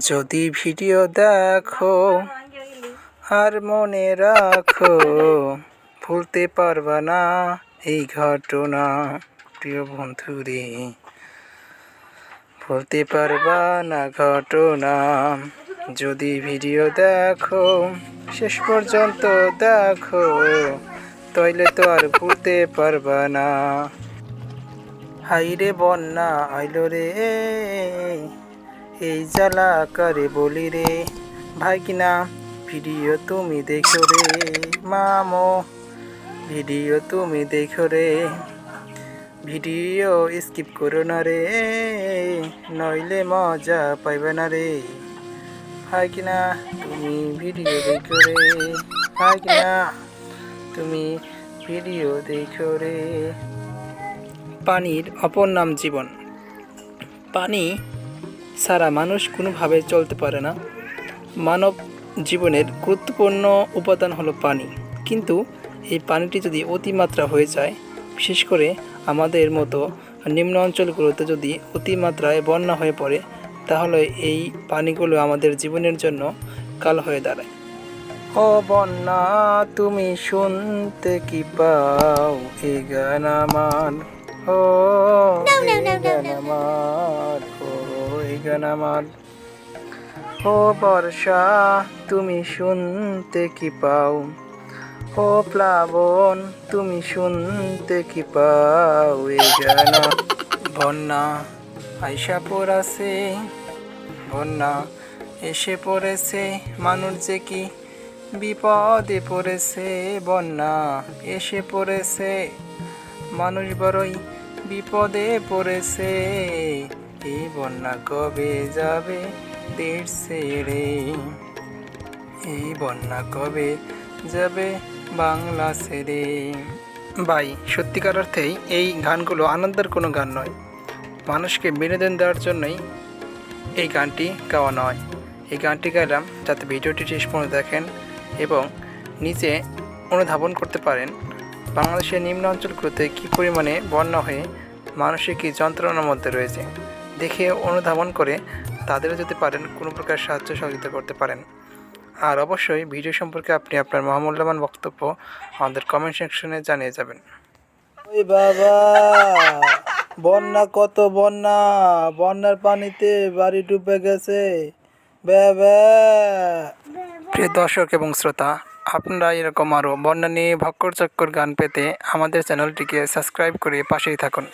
যদি ভিডিও দেখো আর মনে রাখো, ভুলতে পারবা না এই ঘটনা। প্রিয় বন্ধুরে, ভুলতে পারবা না ঘটনা। যদি ভিডিও দেখো, শেষ পর্যন্ত দেখো, তইলে তো আর ভুলতে পারবা না। হাইরে বন্যা আইলো রে। এই জ্বালা করে বলি রে। ভাই কিনা, ভিডিও তুমি দেখো রে। মামো, ভিডিও তুমি দেখো রে। ভিডিও স্কিপ করো না রে। নইলে মজা পাইবে না রে। ভাই কিনা, তুমি ভিডিও দেখো রে। ভাই কিনা, তুমি ভিডিও দেখো রে। পানির অপর নাম জীবন। পানি ছাড়া মানুষ কোনোভাবে চলতে পারে না। মানব জীবনের গুরুত্বপূর্ণ উপাদান হলো পানি। কিন্তু এই পানিটি যদি অতিমাত্রা হয়ে যায় বিশেষ করে আমাদের মতো নিম্ন অঞ্চলগুলোতে যদি অতিমাত্রায় বন্যা হয়ে পড়ে তাহলে এই পানিগুলো আমাদের জীবনের জন্য কাল হয়ে দাঁড়ায়। ও বন্যা তুমি শুনতে কি পাও? এই গান আমার ও গান আমার। গান আমার। ও বর্ষা, তুমি শুনতে কি পাও? ও প্লাবন, তুমি শুনতে কি পাও? এই গান বন্যা আইসা পড়াছে, বন্যা এসে পড়েছে, মানুষ যে কি বিপদে পড়েছে, বন্যা এসে পড়েছে, মানুষ বড়ই বিপদে পড়েছে। এই বন্যা কবে যাবে দেশ ছেড়ে? এই বন্যা কবে যাবে বাংলা ছেড়ে? ভাই, সত্যিকার অর্থেই এই গানগুলো আনন্দের কোনো গান নয়। মানুষকে বিনোদন দেওয়ার জন্যই এই গানটি গাওয়া নয়। এই গানটি গাইলাম যাতে ভিডিওটি শেষ পর্যন্ত দেখেন এবং নিচে অনুধাবন করতে পারেন বাংলাদেশের নিম্ন অঞ্চলগুলোতে কী পরিমাণে বন্যা হয়ে মানসিক কী যন্ত্রণার মধ্যে রয়েছে। দেখে অনুধাবন করে তাদেরও যদি পারেন কোনো প্রকার সাহায্য সহযোগিতা করতে পারেন। আর অবশ্যই ভিডিও সম্পর্কে আপনি আপনার মহামূল্যবান বক্তব্য আমাদের কমেন্ট সেকশনে জানিয়ে যাবেন। ওই বাবা বন্যা কত বন্যা? বন্যার পানিতে বাড়ি ডুবে গেছে। বাবা প্রিয় দর্শক এবং শ্রোতা আপনারা এরকম আরও বন্যা নিয়ে ভক্কর চক্কর গান পেতে আমাদের চ্যানেলটিকে সাবস্ক্রাইব করে পাশেই থাকুন।